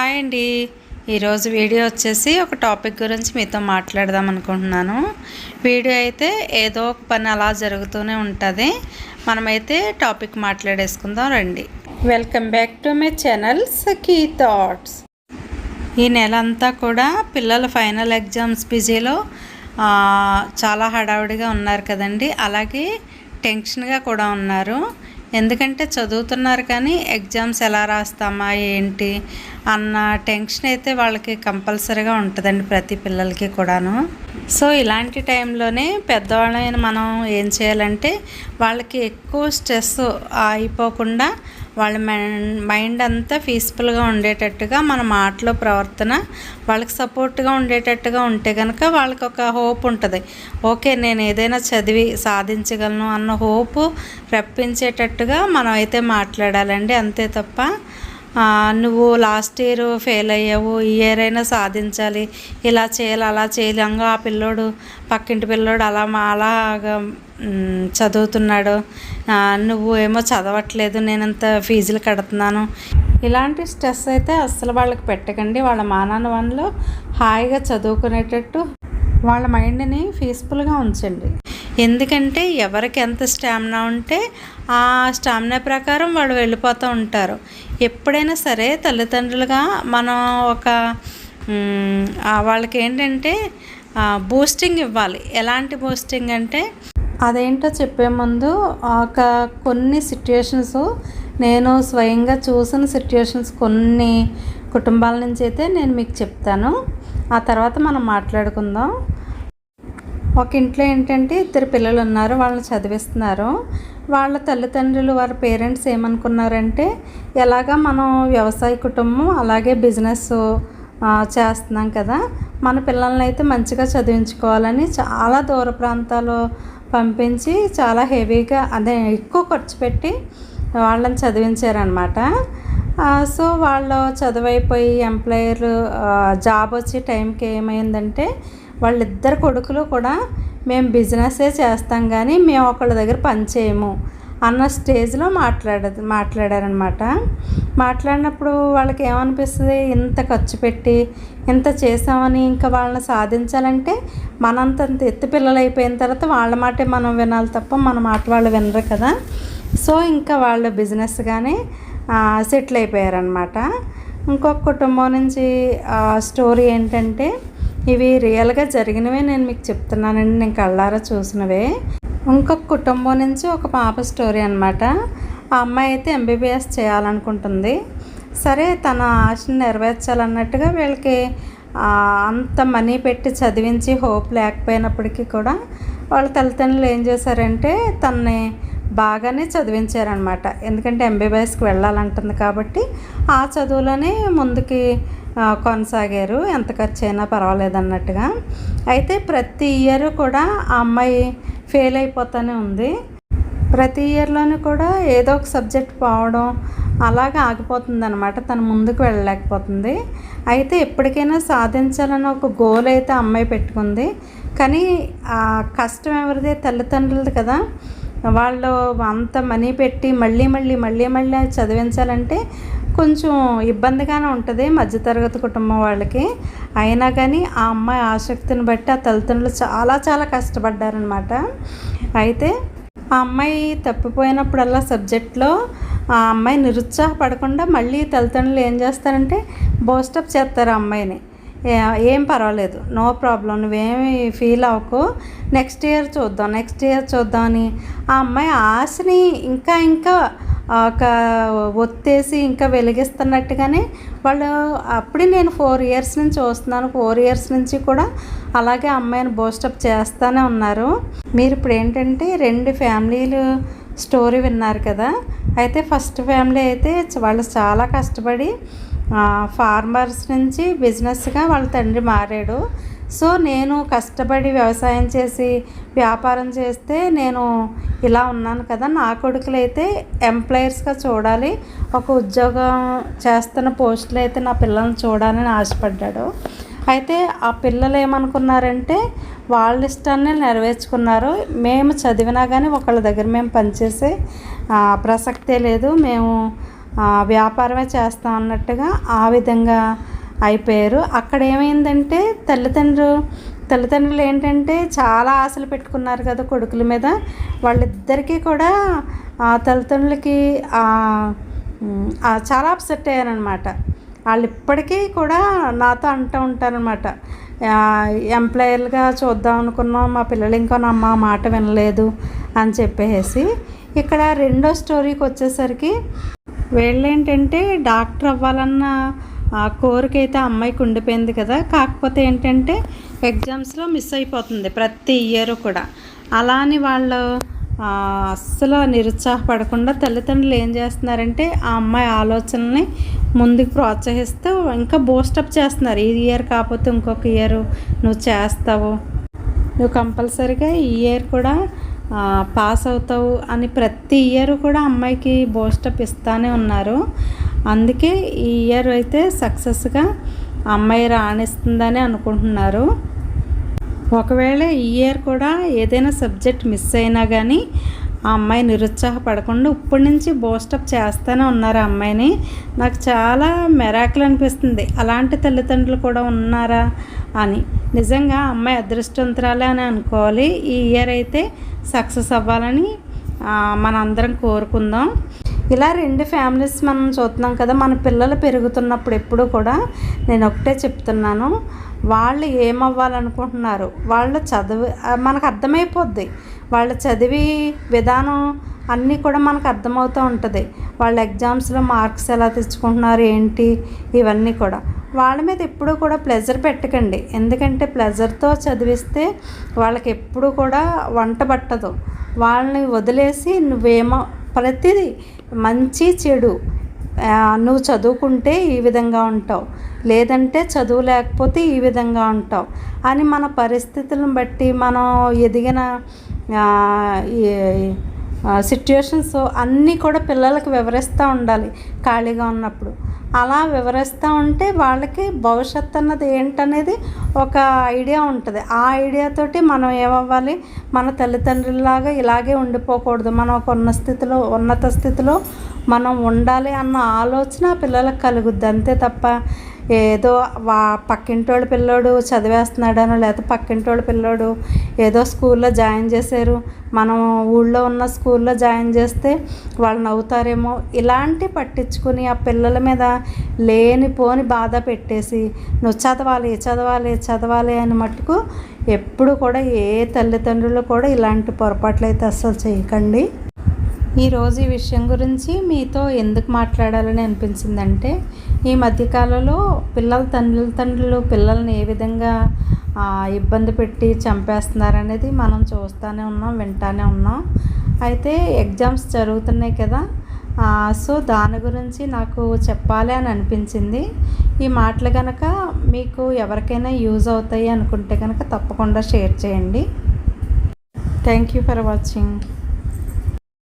Hi అండి. ఈరోజు video వచ్చేసి ఒక టాపిక్ గురించి మీతో మాట్లాడదాం అనుకుంటున్నాను. వీడియో అయితే ఏదో ఒక పని అలా జరుగుతూనే ఉంటుంది. మనమైతే టాపిక్ మాట్లాడేసుకుందాం రండి. Welcome back to my channel Sakhi thoughts. ఈ నెల అంతా కూడా పిల్లల ఫైనల్ ఎగ్జామ్స్ బిజీలో చాలా హడావుడిగా ఉన్నారు కదండి. అలాగే టెన్షన్గా కూడా ఉన్నారు. ఎందుకంటే చదువుతున్నారు కానీ ఎగ్జామ్స్ ఎలా రాస్తామా ఏంటి అన్న టెన్షన్ అయితే వాళ్ళకి కంపల్సరీగా ఉంటుందండి ప్రతి పిల్లలకి కూడాను. సో ఇలాంటి టైంలోనే పెద్దవాళ్ళైన మనం ఏం చేయాలంటే వాళ్ళకి ఎక్కువ స్ట్రెస్ అయిపోకుండా వాళ్ళ మైండ్ మైండ్ అంతా పీస్ఫుల్గా ఉండేటట్టుగా మన మాటలో ప్రవర్తన వాళ్ళకి సపోర్ట్గా ఉండేటట్టుగా ఉంటే కనుక వాళ్ళకి ఒక హోప్ ఉంటుంది. ఓకే నేను ఏదైనా చదివి సాధించగలను అన్న హోప్ రప్పించేటట్టుగా మనం అయితే మాట్లాడాలండి. అంతే తప్ప నువ్వు లాస్ట్ ఇయర్ ఫెయిల్ అయ్యావు ఈ ఇయర్ అయినా సాధించాలి. ఇలా చేయాలి అలా చేయాలి అంగా ఆ పిల్లోడు పక్కింటి పిల్లోడు అలా మా అలాగా చదువుతున్నాడు. నువ్వు ఏమో చదవట్లేదు నేను ఫీజులు కడుతున్నాను. ఇలాంటి స్ట్రెస్ అయితే అస్సలు వాళ్ళకి పెట్టకండి. వాళ్ళ మానాన్వన్లో హాయిగా చదువుకునేటట్టు వాళ్ళ మైండ్ని పీస్ఫుల్గా ఉంచండి. ఎందుకంటే ఎవరికి ఎంత స్టామినా ఉంటే ఆ స్టామినా ప్రకారం వాళ్ళు వెళ్ళిపోతూ ఉంటారు. ఎప్పుడైనా సరే తల్లిదండ్రులుగా మనం ఒక వాళ్ళకి ఏంటంటే బూస్టింగ్ ఇవ్వాలి. ఎలాంటి బూస్టింగ్ అంటే అదేంటో చెప్పే ముందు ఒక కొన్ని సిట్యుయేషన్స్ నేను స్వయంగా చూసిన సిట్యుయేషన్స్ కొన్ని కుటుంబాల నుంచి అయితే నేను మీకు చెప్తాను. ఆ తర్వాత మనం మాట్లాడుకుందాం. ఒక ఇంట్లో ఏంటంటే ఇద్దరు పిల్లలు ఉన్నారు వాళ్ళని చదివిస్తున్నారు. వాళ్ళ తల్లిదండ్రులు వారి పేరెంట్స్ ఏమనుకున్నారంటే ఎలాగా మనం వ్యవసాయ కుటుంబం అలాగే బిజినెస్ చేస్తున్నాం కదా మన పిల్లల్ని అయితే మంచిగా చదివించుకోవాలని చాలా దూర ప్రాంతాలు పంపించి చాలా హెవీగా అదే ఎక్కువ ఖర్చు పెట్టి వాళ్ళని చదివించారనమాట సో వాళ్ళు చదువైపోయి ఎంప్లాయర్ జాబ్ వచ్చే టైంకి ఏమైందంటే వాళ్ళిద్దరు కొడుకులు కూడా మేము బిజినెస్సే చేస్తాం కానీ మేము ఒకళ్ళ దగ్గర పని చేయము అన్న స్టేజ్లో మాట్లాడ మాట్లాడారనమాట మాట్లాడినప్పుడు వాళ్ళకి ఏమనిపిస్తుంది ఇంత ఖర్చు పెట్టి ఇంత చేసామని ఇంకా వాళ్ళని సాధించాలంటే మనంత ఎత్తు పిల్లలు అయిపోయిన తర్వాత వాళ్ళ మాటే మనం వినాలి తప్ప మన మాట వాళ్ళు వినరు కదా. సో ఇంకా వాళ్ళు బిజినెస్గానే సెటిల్ అయిపోయారనమాట ఇంకొక కుటుంబం నుంచి స్టోరీ ఏంటంటే ఇవి రియల్గా జరిగినవే నేను మీకు చెప్తున్నానండి. నేను కళ్ళారా చూసినవే. ఇంకొక కుటుంబం నుంచి ఒక పాప స్టోరీ అనమాట ఆ అమ్మాయి అయితే ఎంబీబీఎస్ చేయాలనుకుంటుంది. సరే తన ఆశను నెరవేర్చాలన్నట్టుగా వీళ్ళకి అంత మనీ పెట్టి చదివించి హోప్ లేకపోయినప్పటికీ కూడా వాళ్ళ తల్లిదండ్రులు ఏం చేశారంటే తనని బాగానే చదివించారనమాట ఎందుకంటే ఎంబీబీఎస్కి వెళ్ళాలంటుంది కాబట్టి ఆ చదువులోనే ముందుకి కొనసాగారు. ఎంత ఖర్చు అయినా పర్వాలేదు అన్నట్టుగా అయితే ప్రతి ఇయర్ కూడా ఆ అమ్మాయి ఫెయిల్ అయిపోతూనే ఉంది. ప్రతి ఇయర్లోనూ కూడా ఏదో ఒక సబ్జెక్ట్ పోవడం అలాగే ఆగిపోతుంది అనమాట తను ముందుకు వెళ్ళలేకపోతుంది. అయితే ఎప్పటికైనా సాధించాలని ఒక గోల్ అయితే అమ్మాయి పెట్టుకుంది. కానీ ఆ కష్టం ఎవరిది? తల్లిదండ్రులది కదా. వాళ్ళు అంత మనీ పెట్టి మళ్ళీ మళ్ళీ మళ్ళీ మళ్ళీ చదివించాలంటే కొంచెం ఇబ్బందిగానే ఉంటుంది మధ్యతరగతి కుటుంబం వాళ్ళకి. అయినా కానీ ఆ అమ్మాయి ఆసక్తిని బట్టి ఆ తల్లిదండ్రులు చాలా చాలా కష్టపడ్డారనమాట. అయితే ఆ అమ్మాయి తప్పిపోయినప్పుడల్లా సబ్జెక్ట్లో ఆ అమ్మాయి నిరుత్సాహపడకుండా మళ్ళీ తల్లిదండ్రులు ఏం చేస్తారంటే బోస్టప్ చేస్తారు ఆ అమ్మాయిని. ఏం పర్వాలేదు. No problem. నువ్వేమి ఫీల్ అవ్వకు. నెక్స్ట్ ఇయర్ చూద్దాం. నెక్స్ట్ ఇయర్ చూద్దామని ఆ అమ్మాయి ఆశని ఇంకా ఇంకా ఒక ఒత్తేసి ఇంకా వెలిగిస్తున్నట్టుగానే వాళ్ళు అప్పుడే నేను ఫోర్ ఇయర్స్ నుంచి చూస్తున్నాను. ఫోర్ ఇయర్స్ నుంచి కూడా అలాగే అమ్మాయిని బోస్టప్ చేస్తూనే ఉన్నారు. మీరు ఇప్పుడు ఏంటంటే రెండు ఫ్యామిలీలు స్టోరీ విన్నారు కదా. అయితే ఫస్ట్ ఫ్యామిలీ అయితే వాళ్ళు చాలా కష్టపడి ఫార్మర్స్ నుంచి బిజినెస్గా వాళ్ళ తండ్రి మారాడు. సో నేను కష్టపడి వ్యవసాయం చేసి వ్యాపారం చేస్తే నేను ఇలా ఉన్నాను కదా నా కొడుకులు అయితే ఎంప్లాయర్స్గా చూడాలి. ఒక ఉద్యోగం చేస్తున్న పోస్టులు అయితే నా పిల్లల్ని చూడాలని ఆశపడ్డాడు. అయితే ఆ పిల్లలు ఏమనుకున్నారంటే వాళ్ళ ఇష్టాన్ని నెరవేర్చుకున్నారు. మేము చదివినా కానీ ఒకళ్ళ దగ్గర మేము పనిచేసే ప్రసక్తే లేదు. మేము వ్యాపారమే చేస్తాం అన్నట్టుగా ఆ విధంగా అయిపోయారు. అక్కడ ఏమైందంటే తల్లిదండ్రులు తల్లిదండ్రులు ఏంటంటే చాలా ఆశలు పెట్టుకున్నారు కదా కొడుకుల మీద. వాళ్ళిద్దరికీ కూడా ఆ తల్లిదండ్రులకి చాలా అప్సెట్ అయ్యారనమాట వాళ్ళు ఇప్పటికీ కూడా నాతో అంటూ ఉంటారనమాట ఎంప్లాయర్లుగా చూద్దాం అనుకున్నాం మా పిల్లలు ఇంకా నా మా మాట వినలేదు అని చెప్పేసి. ఇక్కడ రెండో స్టోరీకి వచ్చేసరికి వీళ్ళేంటంటే డాక్టర్ అవ్వాలన్న ఆ కోరిక అయితే ఆ అమ్మాయికి ఉండిపోయింది కదా. కాకపోతే ఏంటంటే ఎగ్జామ్స్లో మిస్ అయిపోతుంది ప్రతి ఇయర్ కూడా. అలా అని వాళ్ళు అస్సలు నిరుత్సాహపడకుండా తల్లిదండ్రులు ఏం చేస్తున్నారంటే ఆ అమ్మాయి ఆలోచనల్ని ముందుకు ప్రోత్సహిస్తూ ఇంకా బూస్టప్ చేస్తున్నారు. ఈ ఇయర్ కాకపోతే ఇంకొక ఇయర్ నువ్వు చేస్తావు. నువ్వు కంపల్సరీగా ఈ ఇయర్ కూడా పాస్ అవుతావు అని ప్రతి ఇయర్ కూడా అమ్మాయికి బూస్టప్ ఇస్తానే ఉన్నారు. అందుకే ఈ ఇయర్ అయితే సక్సెస్గా అమ్మాయి రాణిస్తుందని అనుకుంటున్నారు. ఒకవేళ ఈ ఇయర్ కూడా ఏదైనా సబ్జెక్ట్ మిస్ అయినా కానీ ఆ అమ్మాయి నిరుత్సాహపడకుండా ఇప్పటి నుంచి బోస్టప్ చేస్తూనే ఉన్నారు ఆ అమ్మాయిని. నాకు చాలా మెరాకులు అనిపిస్తుంది. అలాంటి తల్లిదండ్రులు కూడా ఉన్నారా అని. నిజంగా అమ్మాయి అదృష్టవంతురాలే అని అనుకోవాలి. ఈ ఇయర్ అయితే సక్సెస్ అవ్వాలని మనందరం కోరుకుందాం. ఇలా రెండు ఫ్యామిలీస్ మనం చూస్తున్నాం కదా మన పిల్లలు పెరుగుతున్నప్పుడు ఎప్పుడు కూడా నేను ఒకటే చెప్తున్నాను. వాళ్ళు ఏమవ్వాలనుకుంటున్నారు? వాళ్ళు చదువు మనకు అర్థమైపోద్ది. వాళ్ళ చదివి విధానం అన్నీ కూడా మనకు అర్థమవుతూ ఉంటుంది. వాళ్ళ ఎగ్జామ్స్లో మార్క్స్ ఎలా తెచ్చుకుంటున్నారు ఏంటి? ఇవన్నీ కూడా. వాళ్ళ మీద ఎప్పుడూ కూడా ప్లెజర్ పెట్టకండి. ఎందుకంటే ప్లెజర్తో చదివిస్తే వాళ్ళకి ఎప్పుడూ కూడా వంట పట్టదు. వాళ్ళని వదిలేసి నువ్వేమో ప్రతిదీ మంచి చెడు నువ్వు చదువుకుంటే ఈ విధంగా ఉంటావు. లేదంటే చదువు లేకపోతే ఈ విధంగా ఉంటావు. అని మన పరిస్థితులను బట్టి మనం ఎదిగిన ఈ- సిట్యుయేషన్స్ అన్నీ కూడా పిల్లలకు వివరిస్తూ ఉండాలి ఖాళీగా ఉన్నప్పుడు. అలా వివరిస్తూ ఉంటే వాళ్ళకి భవిష్యత్తు అన్నది ఏంటనేది ఒక ఐడియా ఉంటుంది. ఆ ఐడియాతోటి మనం ఏమవ్వాలి? మన తల్లిదండ్రులలాగా ఇలాగే ఉండిపోకూడదు. మనం ఒక ఉన్న స్థితిలో ఉన్నత స్థితిలో మనం ఉండాలి అన్న ఆలోచన పిల్లలకు కలుగుద్ది. అంతే తప్ప ఏదో వా పక్కింటోళ్ళ పిల్లోడు చదివేస్తున్నాడనో లేకపోతే పక్కింటోళ్ళ పిల్లోడు ఏదో స్కూల్లో జాయిన్ చేశారు మనం ఊళ్ళో ఉన్న స్కూల్లో జాయిన్ చేస్తే వాళ్ళు నవ్వుతారేమో. ఇలాంటి పట్టించుకుని ఆ పిల్లల మీద లేనిపోని బాధ పెట్టేసి నువ్వు చదవాలి చదవాలి చదవాలి అని మట్టుకు ఎప్పుడు కూడా ఏ తల్లిదండ్రులు కూడా ఇలాంటి పొరపాట్లు అయితే అస్సలు చేయకండి. ఈరోజు ఈ విషయం గురించి మీతో ఎందుకు మాట్లాడాలని అనిపించిందంటే ఈ మధ్యకాలంలో పిల్లల తల్లిదండ్రులు పిల్లల్ని ఏ విధంగా ఇబ్బంది పెట్టి చంపేస్తున్నారనేది మనం చూస్తూనే ఉన్నాం వింటానే ఉన్నాం. అయితే ఎగ్జామ్స్ జరుగుతున్నాయి కదా సో దాని గురించి నాకు చెప్పాలి అని అనిపించింది. ఈ మాటలు కనుక మీకు ఎవరికైనా యూజ్ అవుతాయి అనుకుంటే కనుక తప్పకుండా షేర్ చేయండి. Thank you for watching.